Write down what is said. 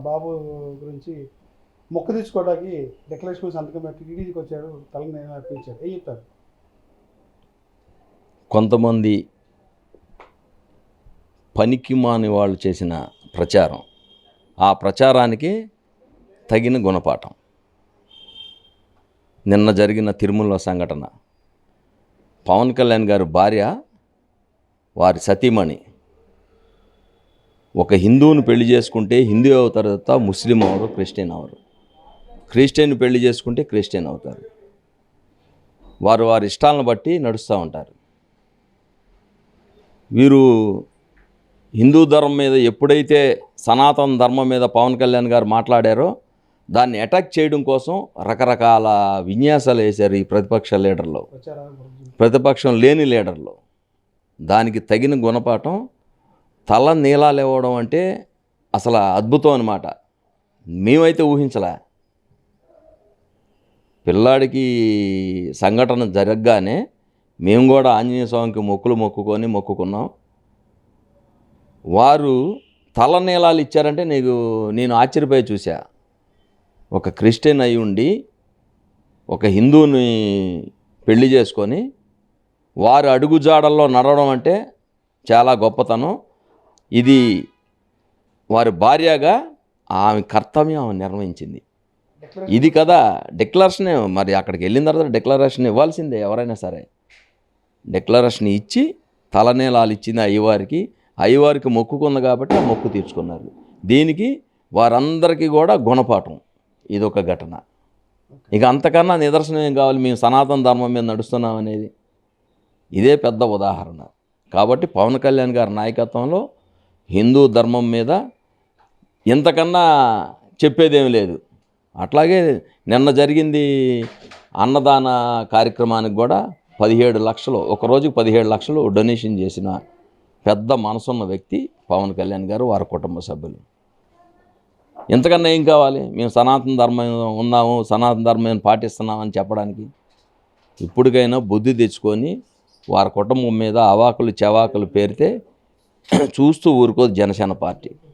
బాబు గురించి మొక్క తీసుకోవడానికి డిక్లరేషన్ సంతకం పెట్టి టీడీకి వచ్చాడు తలని నేను అర్పించాడు. ఏం చెప్తారు? కొంతమంది పనికి మాని వాళ్ళు చేసిన ప్రచారం. ఆ ప్రచారానికి తగిన గుణపాఠం. నిన్న జరిగిన తిరుమల సంఘటన. పవన్ కళ్యాణ్ గారి భార్య వారి సతీమణి ఒక హిందువుని పెళ్ళి చేసుకుంటే హిందూ అవుతారు తప్ప ముస్లిం అవరు క్రిస్టియన్ అవరు. క్రిస్టియన్ పెళ్ళి చేసుకుంటే క్రిస్టియన్ అవుతారు. వారు వారి ఇష్టాలను బట్టి నడుస్తూ ఉంటారు. వీరు హిందూ ధర్మం మీద ఎప్పుడైతే సనాతన ధర్మం మీద పవన్ కళ్యాణ్ గారు మాట్లాడారో దాన్ని అటాక్ చేయడం కోసం రకరకాల విన్యాసాలు వేశారు ఈ ప్రతిపక్ష లీడర్లో. ప్రతిపక్షం లేని లీడర్లో. దానికి తగిన గుణపాఠం తల నీలాలు ఇవ్వడం అంటే అసలు అద్భుతం అనమాట మేమైతే ఊహించలే. పిల్లాడికి సంఘటన జరగగానే మేము కూడా ఆంజనేయ స్వామికి మొక్కులు మొక్కుకొని మొక్కుకున్నాం. వారు తల నీలాలు ఇచ్చారంటే నీకు నేను ఆశ్చర్యపోయి చూసా ఒక క్రిస్టియన్ అయి ఉండి ఒక హిందువుని పెళ్ళి చేసుకొని వారు అడుగుజాడల్లో నడవడం అంటే చాలా గొప్పతనం. ఇది వారి భార్యగా ఆమె కర్తవ్యం ఆమె నిర్వహించింది ఇది కదా డిక్లరేషన్ మరి అక్కడికి వెళ్ళిన తర్వాత డిక్లరేషన్ ఇవ్వాల్సిందే ఎవరైనా సరే. డిక్లరేషన్ ఇచ్చి తలనేలాలు ఇచ్చింది అయ్యవారికి. అయ్యవారికి మొక్కుకుంది కాబట్టి ఆ మొక్కు తీర్చుకున్నారు. దీనికి వారందరికీ కూడా గుణపాఠం. ఇది ఒక ఘటన. ఇక అంతకన్నా నిదర్శనం ఏం కావాలి? మేము సనాతన ధర్మం మీద నడుస్తున్నాం అనేది. ఇదే పెద్ద ఉదాహరణ. కాబట్టి పవన్ కళ్యాణ్ గారి నాయకత్వంలో హిందూ ధర్మం మీద ఇంతకన్నా చెప్పేదేమి లేదు. అట్లాగే నిన్న జరిగింది అన్నదాన కార్యక్రమానికి కూడా పదిహేడు లక్షలు ఒక రోజుకి పదిహేడు లక్షలు డొనేషన్ చేసిన పెద్ద మనసున్న వ్యక్తి పవన్ కళ్యాణ్ గారు వారి కుటుంబ సభ్యులు. ఇంతకన్నా ఏం కావాలి? మేము సనాతన ధర్మం ఉన్నాము సనాతన ధర్మం పాటిస్తున్నామని చెప్పడానికి. ఇప్పటికైనా బుద్ధి తెచ్చుకొని వారి కుటుంబం మీద అవాకులు చెవాకులు పేరితే చూస్తూ ఊరుకోదు జనసేన పార్టీ.